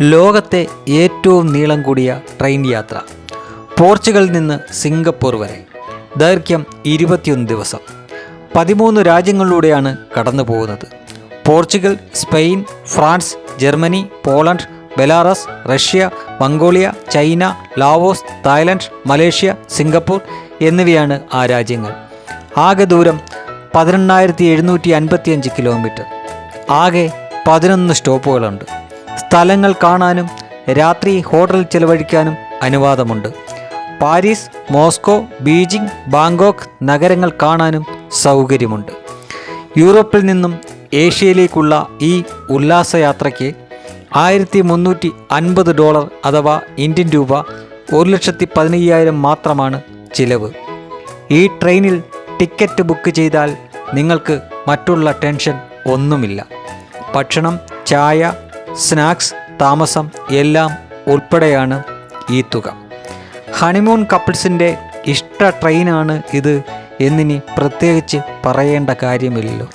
ലോകത്തെ ഏറ്റവും നീളം കൂടിയ ട്രെയിൻ യാത്ര. പോർച്ചുഗലിൽ നിന്ന് സിംഗപ്പൂർ വരെ. ദൈർഘ്യം ഇരുപത്തിയൊന്ന് ദിവസം. പതിമൂന്ന് രാജ്യങ്ങളിലൂടെയാണ് കടന്നു പോകുന്നത്. Portugal Spain France Germany Poland Belarus Russia Mongolia China Laos Thailand Malaysia Singapore എന്നിവയാണ് ആ രാജ്യങ്ങൾ. ആകെ ദൂരം പതിനെണ്ണായിരത്തി എഴുന്നൂറ്റി അൻപത്തിയഞ്ച് കിലോമീറ്റർ. ആകെ പതിനൊന്ന് സ്റ്റോപ്പുകളുണ്ട്. സ്ഥലങ്ങൾ കാണാനും രാത്രി ഹോട്ടൽ ചെലവഴിക്കാനും അനുവാദമുണ്ട്. പാരീസ് മോസ്കോ ബീജിംഗ് ബാങ്കോക്ക് നഗരങ്ങൾ കാണാനും സൗകര്യമുണ്ട്. യൂറോപ്പിൽ നിന്നും ഏഷ്യയിലേക്കുള്ള ഈ ഉല്ലാസയാത്രയ്ക്ക് ആയിരത്തി മുന്നൂറ്റി അൻപത് ഡോളർ അഥവാ ഇന്ത്യൻ രൂപ ഒരു ലക്ഷത്തി പതിനയ്യായിരം മാത്രമാണ് ചിലവ്. ഈ ട്രെയിനിൽ ടിക്കറ്റ് ബുക്ക് ചെയ്താൽ നിങ്ങൾക്ക് മറ്റുള്ള ടെൻഷൻ ഒന്നുമില്ല. ഭക്ഷണം ചായ സ്നാക്സ് താമസം എല്ലാം ഉൾപ്പെടെയാണ് ഈ തുക. ഹണിമൂൺ കപ്പിൾസിന്റെ ഇഷ്ട ട്രെയിനാണ് ഇത് എന്നിനി പ്രത്യേകിച്ച് പറയേണ്ട കാര്യമില്ലല്ലോ.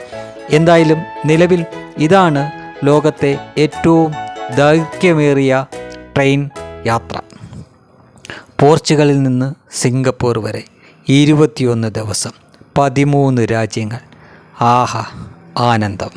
എന്തായാലും നിലവിൽ ഇതാണ് ലോകത്തെ ഏറ്റവും ദൈർഘ്യമേറിയ ട്രെയിൻ യാത്ര. പോർച്ചുഗലിൽ നിന്ന് സിംഗപ്പൂർ വരെ ഇരുപത്തിയൊന്ന് ദിവസം പതിമൂന്ന് രാജ്യങ്ങൾ. ആഹാ ആനന്ദം.